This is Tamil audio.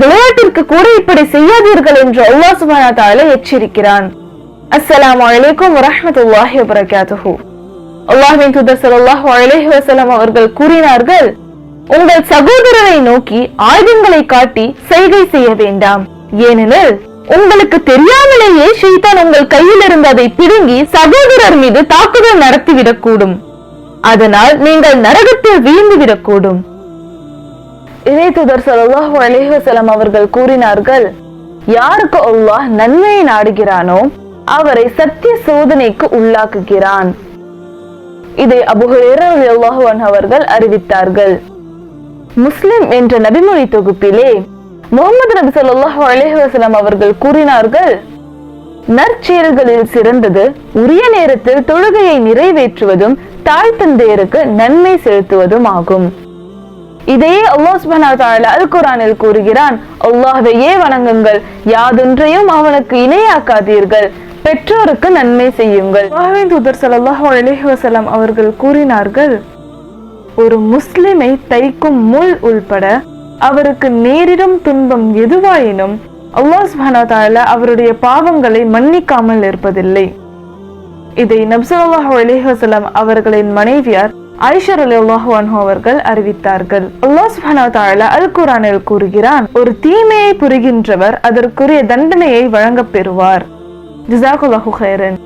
விளையாட்டிற்கு கூட இப்படி செய்யாதீர்கள் என்று அல்லாஹ் சுபானா வ எச்சரிக்கிறான். அஸ்ஸலாம் வலைக்கும் வரமத்துல்லாஹி வபரகாத்துஹு. அல்லாஹின் தூதர் ஸல்லல்லாஹு அலேஹி வசலம் அவர்கள் கூறினார்கள் உங்கள் சகோதரரை நோக்கி ஆயுதங்களை காட்டி செய்கை செய்ய வேண்டாம். ஏனெனில் உங்களுக்கு தெரியாமலேயே ஷைத்தான் உங்கள் கையில் இருந்து அதை பிடுங்கி சகோதரர் மீது தாக்குதல் நடத்திவிடக்கூடும். அதனால் நீங்கள் நரகத்தில் வீழ்ந்துவிடக்கூடும். இறை தூதர் சல்லாஹூ அலிஹசலம் அவர்கள் கூறினார்கள் யாருக்கு அல்லாஹ் நன்மையை நாடுகிறானோ அவரை சத்திய சோதனைக்கு உள்ளாக்குகிறான். இதை அபு அவர்கள் அறிவித்தார்கள். முஸ்லிம் என்ற நபிமொழி தொகுப்பிலே முகமது நபி ஸல்லல்லாஹு அலைஹி அவர்கள் கூறினார்கள் நற்செயல்களில் சிறந்தது உரிய நேரத்தில் தொழுகையை நிறைவேற்றுவதும் தாய் தந்தையருக்கு நன்மை செலுத்துவதும் ஆகும். இதையே அல்லாஹ் சுபனா தாழ அல் குரானில் கூறுகிறான் அல்லாஹையே வணங்குங்கள். யாதொன்றையும் அவனுக்கு இணையாக்காதீர்கள். பெற்றோருக்கு நன்மை செய்யுங்கள். தூதர் ஸல்லல்லாஹு அலைஹி வஸல்லம் அவர்கள் கூறினார்கள் ஒரு முஸ்லிமை தைக்கும் முள் உள்பட அவருக்கு நேரிடும் துன்பம் எதுவாயினும் அல்லாஹ் சுபானா வ அவருடைய பாவங்களை மன்னிக்காமல் இருப்பதில்லை. இதை நப்சல்லாஹு அலைஹி வஸல்லம் அவர்களின் மனைவியார் ஐஷர் ரலியல்லாஹு அவர்கள் அறிவித்தார்கள். அல்லாஹ் அல் குரானில் கூறுகிறான் ஒரு தீமையை புரிகின்றவர் அதற்குரிய தண்டனையை வழங்கப் பெறுவார். ஜிசாகுல்லாஹு ஹைரன்